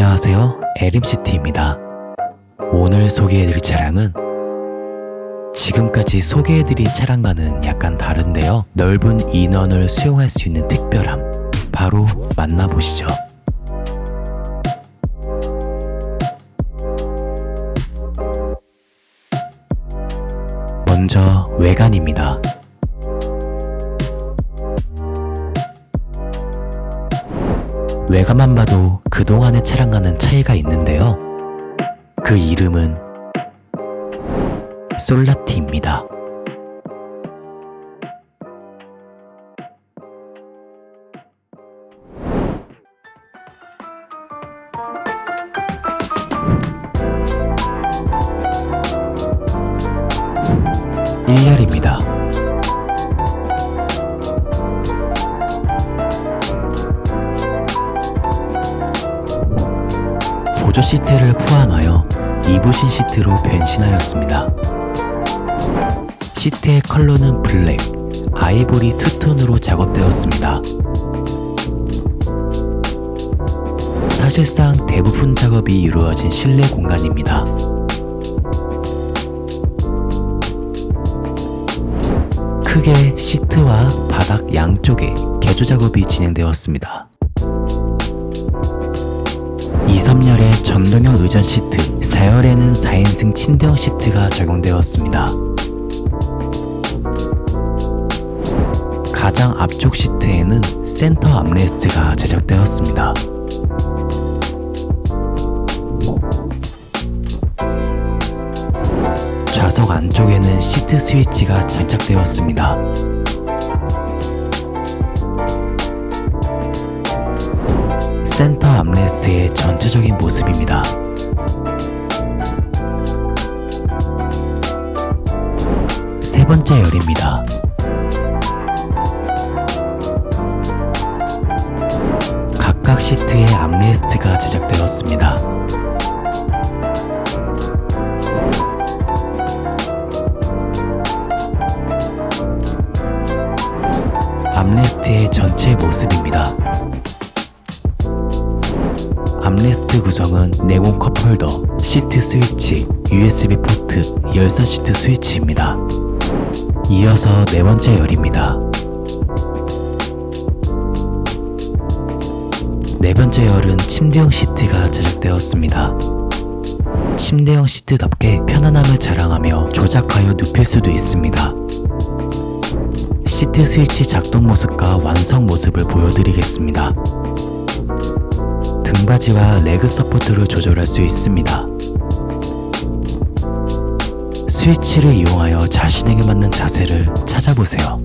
안녕하세요. LMCT입니다. 오늘 소개해드릴 차량은 지금까지 소개해드린 차량과는 약간 다른데요. 넓은 인원을 수용할 수 있는 특별함. 바로 만나보시죠. 먼저 외관입니다. 외관만 봐도 그동안의 차량과는 차이가 있는데요. 그 이름은 솔라티입니다. 일열입니다 보조 시트를 포함하여 이부신 시트로 변신하였습니다. 시트의 컬러는 블랙, 아이보리 투톤으로 작업되었습니다. 사실상 대부분 작업이 이루어진 실내 공간입니다. 크게 시트와 바닥 양쪽에 개조 작업이 진행되었습니다. 2, 3열의 전동형 의전 시트, 4열에는 4인승 침대형 시트가 적용되었습니다. 가장 앞쪽 시트에는 센터 암레스트가 제작되었습니다. 좌석 안쪽에는 시트 스위치가 장착되었습니다. 센터 암레스트의 전체적인 모습입니다. 세 번째 열입니다. 각각 시트에 암레스트가 제작되었습니다. 암레스트의 전체 모습입니다. 암레스트 구성은 내공 컵홀더, 시트 스위치, USB 포트, 열선 시트 스위치입니다. 이어서 네 번째 열입니다. 네 번째 열은 침대형 시트가 제작되었습니다. 침대형 시트답게 편안함을 자랑하며 조작하여 눕힐 수도 있습니다. 시트 스위치 작동 모습과 완성 모습을 보여드리겠습니다. 등받이와 레그 서포트를 조절할 수 있습니다. 스위치를 이용하여 자신에게 맞는 자세를 찾아보세요.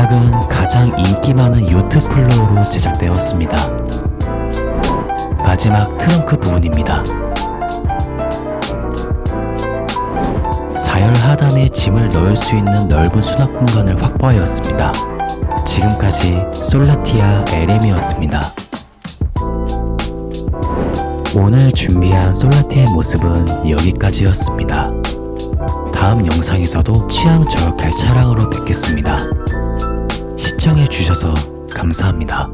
바닥은 가장 인기 많은 요트 플로어로 제작되었습니다. 마지막 트렁크 부분입니다. 4열 하단에 짐을 넣을 수 있는 넓은 수납 공간을 확보하였습니다. 지금까지 솔라티아 LM이었습니다. 오늘 준비한 솔라티의 모습은 여기까지였습니다. 다음 영상에서도 취향 저격할 차량으로 뵙겠습니다. 시청해 주셔서 감사합니다.